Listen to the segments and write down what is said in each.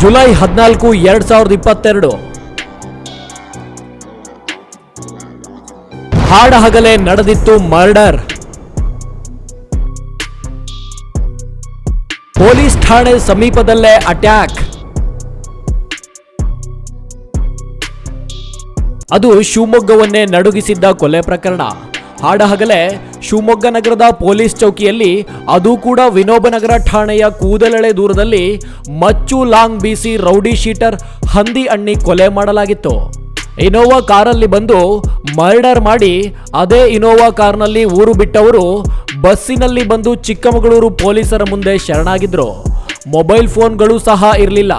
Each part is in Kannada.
ಜುಲೈ ಹದಿನಾಲ್ಕು, ಎರಡು ಸಾವಿರದ ಇಪ್ಪತ್ತೆರಡು. ಹಾಡ ಹಗಲೇ ನಡೆದಿತ್ತು ಮರ್ಡರ್. ಪೊಲೀಸ್ ಠಾಣೆ ಸಮೀಪದಲ್ಲೇ ಅಟ್ಯಾಕ್. ಅದು ಶಿವಮೊಗ್ಗವನ್ನೇ ನಡುಗಿಸಿದ್ದ ಕೊಲೆ ಪ್ರಕರಣ. ಹಾಡಹಗಲೇ ಶಿವಮೊಗ್ಗ ನಗರದ ಪೊಲೀಸ್ ಚೌಕಿಯಲ್ಲಿ ಅದು ಕೂಡ ವಿನೋಬನಗರ ಠಾಣೆಯ ಕೂದಲೆಳೆ ದೂರದಲ್ಲಿ ಮಚ್ಚು ಲಾಂಗ್ ಬೀಸಿ ರೌಡಿ ಶೀಟರ್ ಹಂದಿ ಅಣ್ಣಿ ಕೊಲೆ ಮಾಡಲಾಗಿತ್ತು. ಇನೋವಾ ಕಾರಲ್ಲಿ ಬಂದು ಮರ್ಡರ್ ಮಾಡಿ ಅದೇ ಇನೋವಾ ಕಾರ್ನಲ್ಲಿ ಊರು ಬಿಟ್ಟವರು ಬಸ್ಸಿನಲ್ಲಿ ಬಂದು ಚಿಕ್ಕಮಗಳೂರು ಪೊಲೀಸರ ಮುಂದೆ ಶರಣಾಗಿದ್ರು. ಮೊಬೈಲ್ ಫೋನ್ಗಳು ಸಹ ಇರಲಿಲ್ಲ.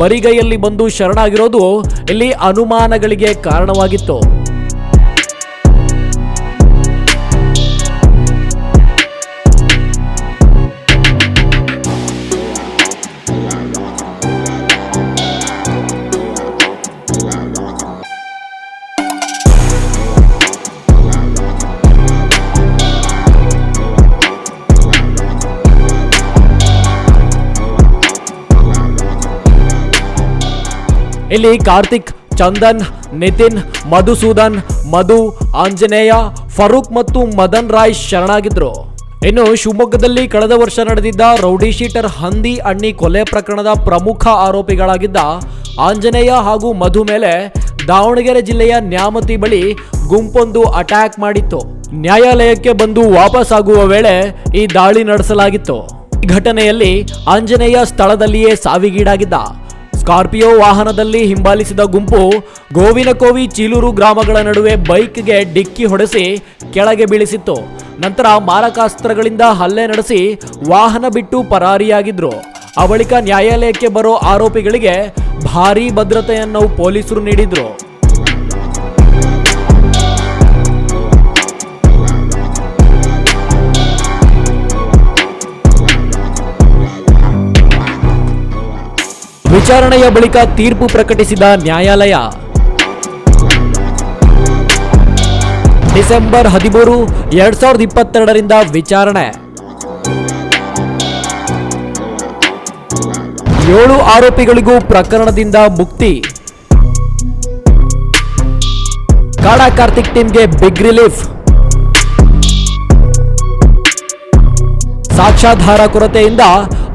ಬರಿಗೈಯಲ್ಲಿ ಬಂದು ಶರಣಾಗಿರೋದು ಇಲ್ಲಿ ಅನುಮಾನಗಳಿಗೆ ಕಾರಣವಾಗಿತ್ತು. ಇಲ್ಲಿ ಕಾರ್ತಿಕ್, ಚಂದನ್, ನಿತಿನ್, ಮಧುಸೂದನ್, ಮಧು, ಆಂಜನೇಯ, ಫರೂಕ್ ಮತ್ತು ಮದನ್ ರಾಯ್ ಶರಣಾಗಿದ್ರು. ಇನ್ನು ಶಿವಮೊಗ್ಗದಲ್ಲಿ ಕಳೆದ ವರ್ಷ ನಡೆದಿದ್ದ ರೌಡಿ ಶೀಟರ್ ಹಂದಿ ಅಣ್ಣಿ ಕೊಲೆ ಪ್ರಕರಣದ ಪ್ರಮುಖ ಆರೋಪಿಗಳಾಗಿದ್ದ ಆಂಜನೇಯ ಹಾಗೂ ಮಧು ಮೇಲೆ ದಾವಣಗೆರೆ ಜಿಲ್ಲೆಯ ನ್ಯಾಮತಿ ಬಳಿ ಗುಂಪೊಂದು ಅಟ್ಯಾಕ್ ಮಾಡಿತ್ತು. ನ್ಯಾಯಾಲಯಕ್ಕೆ ಬಂದು ವಾಪಸ್ ಆಗುವ ವೇಳೆ ಈ ದಾಳಿ ನಡೆಸಲಾಗಿತ್ತು. ಘಟನೆಯಲ್ಲಿ ಆಂಜನೇಯ ಸ್ಥಳದಲ್ಲಿಯೇ ಸಾವಿಗೀಡಾಗಿದ್ದ. ಸ್ಕಾರ್ಪಿಯೋ ವಾಹನದಲ್ಲಿ ಹಿಂಬಾಲಿಸಿದ ಗುಂಪು ಗೋವಿನಕೋವಿ ಚೀಲೂರು ಗ್ರಾಮಗಳ ನಡುವೆ ಬೈಕ್ಗೆ ಡಿಕ್ಕಿ ಹೊಡೆಸಿ ಕೆಳಗೆ ಬೀಳಿಸಿತ್ತು. ನಂತರ ಮಾರಕಾಸ್ತ್ರಗಳಿಂದ ಹಲ್ಲೆ ನಡೆಸಿ ವಾಹನ ಬಿಟ್ಟು ಪರಾರಿಯಾಗಿದ್ರು. ಆ ನ್ಯಾಯಾಲಯಕ್ಕೆ ಬರೋ ಆರೋಪಿಗಳಿಗೆ ಭಾರೀ ಭದ್ರತೆಯನ್ನು ಪೊಲೀಸರು ನೀಡಿದ್ರು. ವಿಚಾರಣೆಯ ಬಳಿಕ ತೀರ್ಪು ಪ್ರಕಟಿಸಿದ ನ್ಯಾಯಾಲಯ. ಡಿಸೆಂಬರ್ ಹದಿಮೂರು, ಎರಡ್ ಸಾವಿರದ ಇಪ್ಪತ್ತೆರಡರಿಂದ ವಿಚಾರಣೆ. ಏಳು ಆರೋಪಿಗಳಿಗೂ ಪ್ರಕರಣದಿಂದ ಮುಕ್ತಿ. ಕಾಡಾ ಕಾರ್ತಿಕ್ ಟೀಮ್ಗೆ ಬಿಗ್ ರಿಲೀಫ್. ಸಾಕ್ಷ್ಯಾಧಾರ ಕೊರತೆಯಿಂದ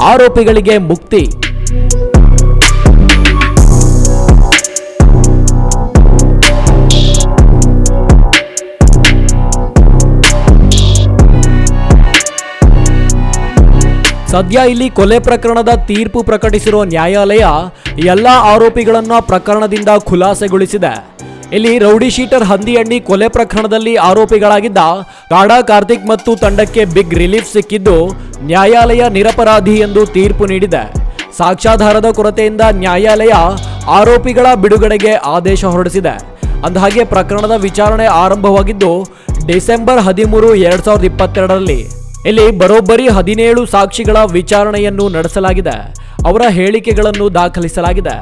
ಆರೋಪಿಗಳಿಗೆ ಮುಕ್ತಿ. ಸದ್ಯ ಇಲ್ಲಿ ಕೊಲೆ ಪ್ರಕರಣದ ತೀರ್ಪು ಪ್ರಕಟಿಸಿರುವ ನ್ಯಾಯಾಲಯ ಎಲ್ಲ ಆರೋಪಿಗಳನ್ನು ಪ್ರಕರಣದಿಂದ ಖುಲಾಸೆಗೊಳಿಸಿದೆ. ಇಲ್ಲಿ ರೌಡಿ ಶೀಟರ್ ಹಂದಿಯಣ್ಣಿ ಕೊಲೆ ಪ್ರಕರಣದಲ್ಲಿ ಆರೋಪಿಗಳಾಗಿದ್ದ ಕಾಡಾ ಕಾರ್ತಿಕ್ ಮತ್ತು ತಂಡಕ್ಕೆ ಬಿಗ್ ರಿಲೀಫ್ ಸಿಕ್ಕಿದ್ದು ನ್ಯಾಯಾಲಯ ನಿರಪರಾಧಿ ಎಂದು ತೀರ್ಪು ನೀಡಿದೆ. ಸಾಕ್ಷ್ಯಾಧಾರದ ಕೊರತೆಯಿಂದ ನ್ಯಾಯಾಲಯ ಆರೋಪಿಗಳ ಬಿಡುಗಡೆಗೆ ಆದೇಶ ಹೊರಡಿಸಿದೆ. ಅಂದಹಾಗೆ ಪ್ರಕರಣದ ವಿಚಾರಣೆ ಆರಂಭವಾಗಿದ್ದು ಡಿಸೆಂಬರ್ ಹದಿಮೂರು, ಎರಡ್ ಸಾವಿರದ ಇಪ್ಪತ್ತೆರಡರಲ್ಲಿ. ಇಲ್ಲಿ ಬರೋಬ್ಬರಿ ಹದಿನೇಳು ಸಾಕ್ಷಿಗಳ ವಿಚಾರಣೆಯನ್ನು ನಡೆಸಲಾಗಿದೆ. ಅವರ ಹೇಳಿಕೆಗಳನ್ನು ದಾಖಲಿಸಲಾಗಿದೆ.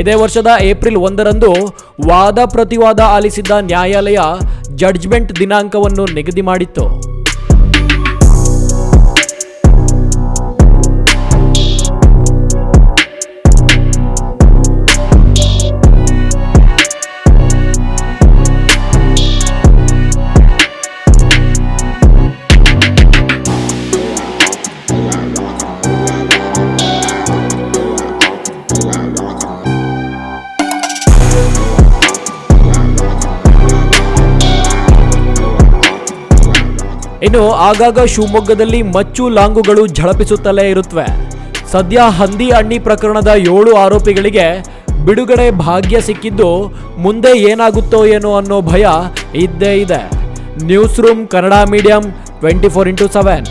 ಇದೇ ವರ್ಷದ ಏಪ್ರಿಲ್ ಒಂದರಂದು ವಾದ ಪ್ರತಿವಾದ ಆಲಿಸಿದ್ದ ನ್ಯಾಯಾಲಯ ಜಡ್ಜ್ಮೆಂಟ್ ದಿನಾಂಕವನ್ನು ನಿಗದಿ ಮಾಡಿತ್ತು. ಇನ್ನು ಆಗಾಗ ಶಿವಮೊಗ್ಗದಲ್ಲಿ ಮಚ್ಚು ಲಾಂಗುಗಳು ಝಳಪಿಸುತ್ತಲೇ ಇರುತ್ತವೆ ಸದ್ಯ ಹಂದಿ ಅಣ್ಣಿ ಪ್ರಕರಣದ ಏಳು ಆರೋಪಿಗಳಿಗೆ ಬಿಡುಗಡೆ ಭಾಗ್ಯ ಸಿಕ್ಕಿದ್ದು ಮುಂದೆ ಏನಾಗುತ್ತೋ ಏನೋ ಅನ್ನೋ ಭಯ ಇದ್ದೇ ಇದೆ. News room Kannada medium twenty four into seven